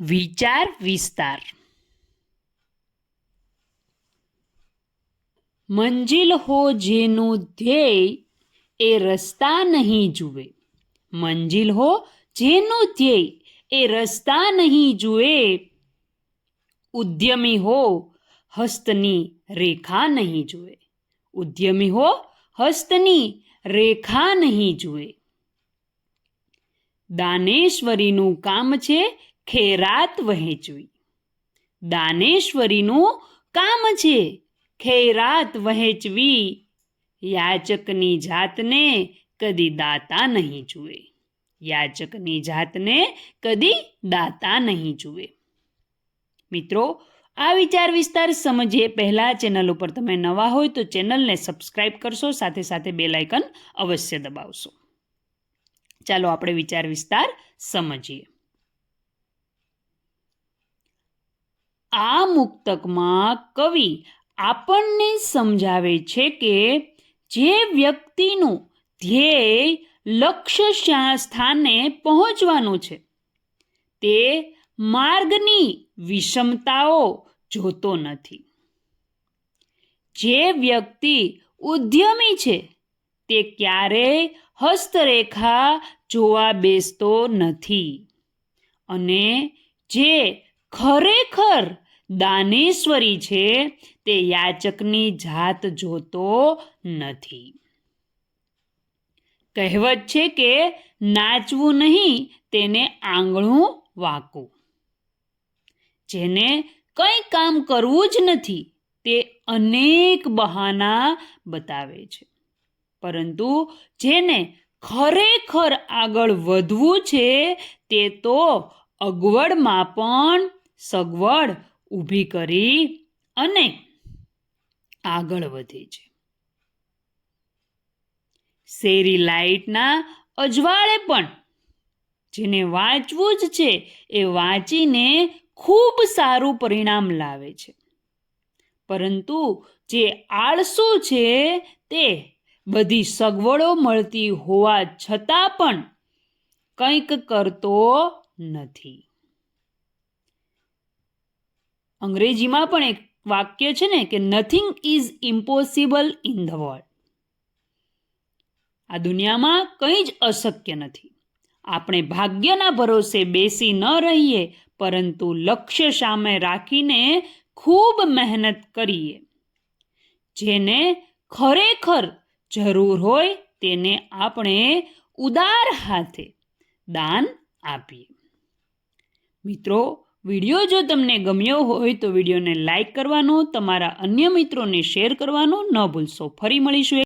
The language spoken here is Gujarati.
વિચાર, વિસ્તાર. મંજિલ હો જેનું ધ્યેય એ રસ્તા નહીં જુએ. મંજિલ હો જેનું ધ્યેય એ રસ્તા નહીં જુએ. ઉદ્યમી હો હસ્તની રેખા નહીં જુએ. ઉદ્યમી હો હસ્તની રેખા નહીં જુએ. દાનેશ્વરીનું કામ છે ખેરાત વહેંચવી. દાનેશ્વરીનું કામ છે ખેરાત વહેંચવી. યાચકની જાતને કદી દાતા નહીં જુએ. યાચકની જાતને કદી દાતા નહીં જુએ. મિત્રો, આ વિચાર વિસ્તાર સમજીએ પહેલાં ચેનલ ઉપર તમે નવા હોય તો ચેનલને સબસ્ક્રાઇબ કરશો, સાથે સાથે બે લાઇકન અવશ્ય દબાવશો. ચાલો આપણે વિચાર વિસ્તાર સમજીએ. આ મુક્તકમાં કવિ આપણને સમજાવે છે કે જે વ્યક્તિનું ધ્યેય લક્ષ્ય સ્થાને પહોંચવાનું છે, તે માર્ગની વિષમતાઓ જોતો નથી. જે વ્યક્તિ ઉદ્યમી છે, તે ક્યારેય હસ્તરેખા જોવા બેસતો નથી અને જે ખરેખર દાનેશ્વરી છે તે યાચકની જાત જોતો નથી. કહેવત છે કે નાચવું નહીં, તેને આંગણું વાંકું. જેને કંઈ કામ કરવું જ નથી, તે અનેક બહાના બતાવે છે. પરંતુ જેને ખરેખર આગળ વધવું છે, તે તો અગવડમાં પણ સગવડ ઊભી કરી અને આગળ વધે છે. શેરી લાઇટના અજવાળે પણ જેને વાંચવું જ છે એ વાંચીને ખૂબ સારું પરિણામ લાવે છે. પરંતુ જે આળસુ છે તે બધી સગવડો મળતી હોવા છતાં પણ કંઈક કરતો નથી. અંગ્રેજીમાં પણ એક વાક્ય છે ને કે nothing is impossible in the world આ દુનિયામાં કંઈ જ અશક્ય નથી. આપણે ભાગ્યના ભરોસે બેસી ન રહીએ, પરંતુ લક્ષ્ય સામે રાખીને ખૂબ મહેનત કરીએ. જેને ખરેખર જરૂર હોય તેને આપણે ઉદાર હાથે દાન આપીએ. મિત્રો વીડિયો જો તમને ગમ્યો હોય તો વિડીયોને લાઇક કરવાનો, તમારા અન્ય મિત્રોને શેર કરવાનો ન ભૂલશો. ફરી મળીશું